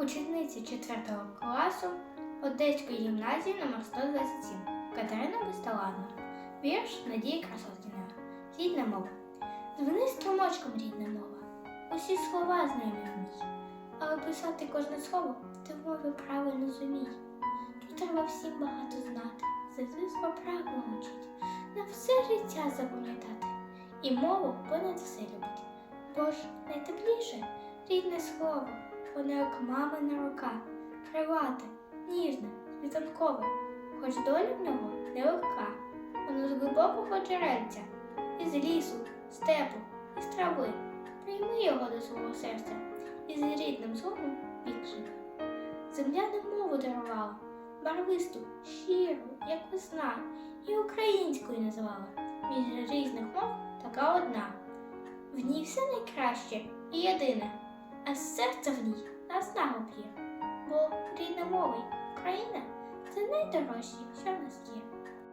учениця 4 класу Одеської гімназії номер 127 Катерина Бесталанна. Вірш Надії Красоткіної. Рідна мова. Дзвони струмочком рідна мова. Усі слова знайомі ній. Але писати кожне слово ти в мові правильно зумій. Тут треба всім багато знати. З дитинства правила учить. На все життя запам'ятати. І мову понад все любить. Бо ж найтепліше рідне слово, воно як мамина рука, крилате, ніжне, світанкове, хоч доля в нього нелегка. Воно з глибокого джерельця, із лісу, степу, із трави. Прийми його до свого серця і з рідним звуком вік. Земля нам мову дарувала, барвисту, щиру, як весна, і українською назвала. Між різних мов така одна. В ній все найкраще і єдине, а серце в ній наснагу п'є. Бо рідна мова й Україна це найдорожче, що в нас є.